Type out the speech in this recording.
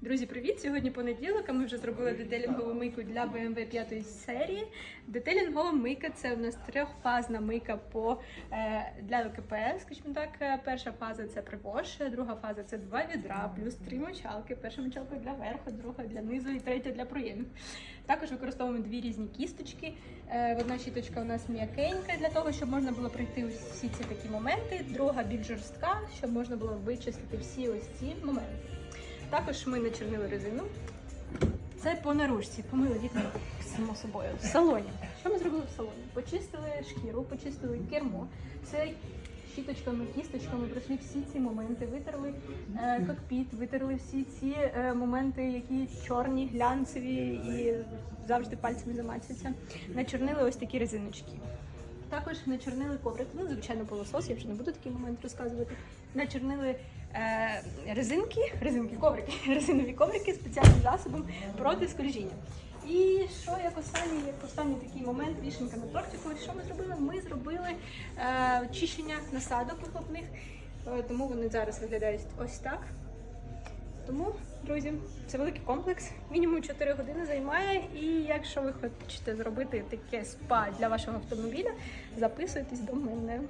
Друзі, привіт! Сьогодні понеділок, а ми вже зробили детелінгову мийку для BMW 5 серії. Детелінгова мийка це у нас трьохфазна мийка по, е, для ОКП, скажімо так. Перша фаза це привоз, друга фаза це два відра, плюс три мочалки. Перша мочалка для верху, друга для низу і третя для проємів. Також використовуємо дві різні кісточки. Е, Одна щіточка у нас м'якенька для того, щоб можна було пройти всі ці такі моменти. Друга більш жорстка, щоб можна було вичистити всі ось ці моменти. Також ми начернили резину. Це по наружці, помили вікна, само собою, в салоні. Що ми зробили в салоні? Почистили шкіру, почистили кермо. Це щіточками, кісточками пройшли всі ці моменти, витерли е, кокпіт, витерли всі ці е, моменти, які чорні, глянцеві і завжди пальцями замацюються. Начернили ось такі резиночки. Також начернили коврик, ну, звичайно, пилосос, я вже не буду такий момент розказувати. Начернили е, резинки, резинки, коврики, резинові коврики спеціальним засобом проти скольжіння. І що як останній, як останній такий момент, вішенка на тортику, що ми зробили? Ми зробили е, чищення насадок вихлопних, е, тому вони зараз виглядають ось так. Тому, друзі, це великий комплекс. Мінімум 4 години займає. І якщо ви хочете зробити таке спа для вашого автомобіля, записуйтесь до мене.